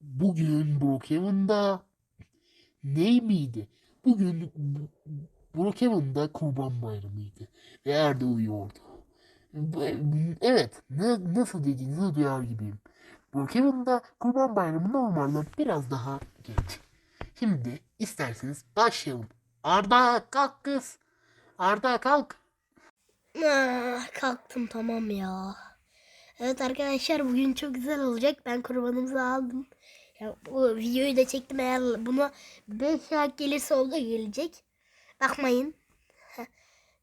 Bugün Brookhaven'da ne miydi? Bugün Brookhaven'da Kurban Bayramı'ydı. Ve Erdo uyuyordu. Evet, ne, nasıl dediğinizi duyar gibiyim. Brookhaven'da Kurban Bayramı normalden biraz daha geç. Şimdi isterseniz başlayalım. Arda kalk kız. Arda kalk. Ah, kalktım tamam ya. Evet arkadaşlar bugün çok güzel olacak. Ben kurbanımızı aldım. Ya, bu videoyu da çektim eğer buna 5 saat gelirse o da gelecek. Bakmayın.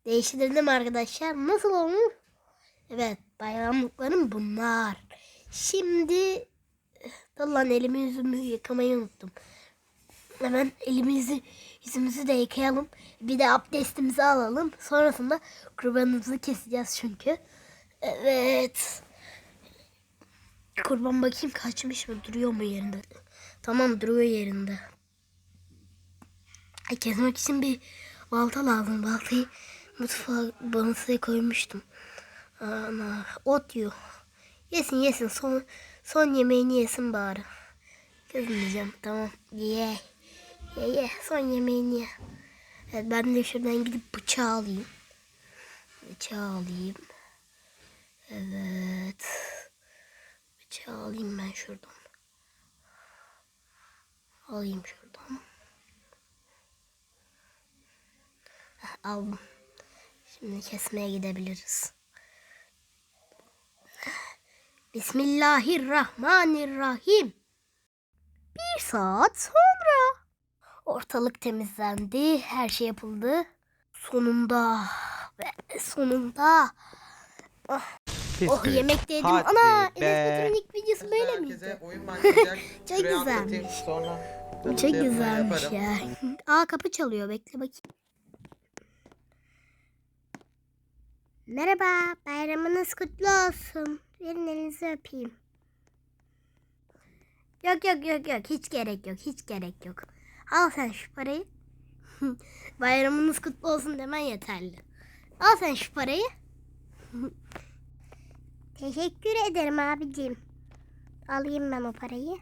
Değiştirdim arkadaşlar. Nasıl olmuş? Evet bayramlıklarım bunlar. Şimdi lan elimi yüzümü yıkamayı unuttum. Hemen elimizi yüzümüzü de yıkayalım. Bir de abdestimizi alalım. Sonrasında kurbanımızı keseceğiz çünkü. Evet. Kurban bakayım kaçmış mı? Duruyor mu yerinde? Tamam duruyor yerinde. Ay, Kesmek için bir balta lazım. Baltayı mutfağa banısaya koymuştum. Ana, ot yiyor. Yesin yesin. Son, son yemeğini yesin bari. Kızmayacağım. Tamam. Ye. Ye ye. Son yemeğini ye. Evet, ben de şuradan gidip bıçağı alayım. Bıçağı alayım. Evet. Bıçağı alayım ben şuradan. Alayım şuradan. Heh. Şimdi kesmeye gidebiliriz. Bismillahirrahmanirrahim. Bir saat sonra. Ortalık temizlendi. Her şey yapıldı. Sonunda. Ve sonunda. Oh yemek de yedim. Hadi Ana be. İlk videosu böyle Herkese miydi? oyun başlayacak. Çok Şuraya atlatayım, güzelmiş. Sonra Çok tanıtım güzelmiş yaparım. ya. Aa kapı çalıyor. Bekle bakayım. Merhaba. Bayramınız kutlu olsun. Verin elinizi öpeyim. Yok yok yok yok. Hiç gerek yok. Hiç gerek yok. Al sen şu parayı. Bayramınız kutlu olsun demen yeterli. Al sen şu parayı. Teşekkür ederim abicim. Alayım ben o parayı.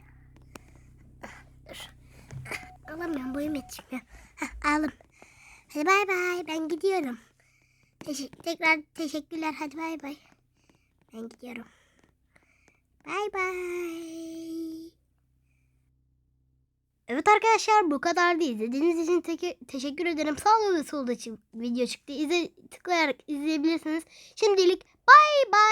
Dur. Alamıyorum boyum yetişmiyor. Heh, aldım. Hadi bay bay ben gidiyorum. Teşekkür, tekrar teşekkürler hadi bay bay. Ben gidiyorum. Bay bay. Evet arkadaşlar bu kadardı. İzlediğiniz için teke- teşekkür ederim. Sağ ve solda video çıktı. İzle, tıklayarak izleyebilirsiniz. Şimdilik bay bay.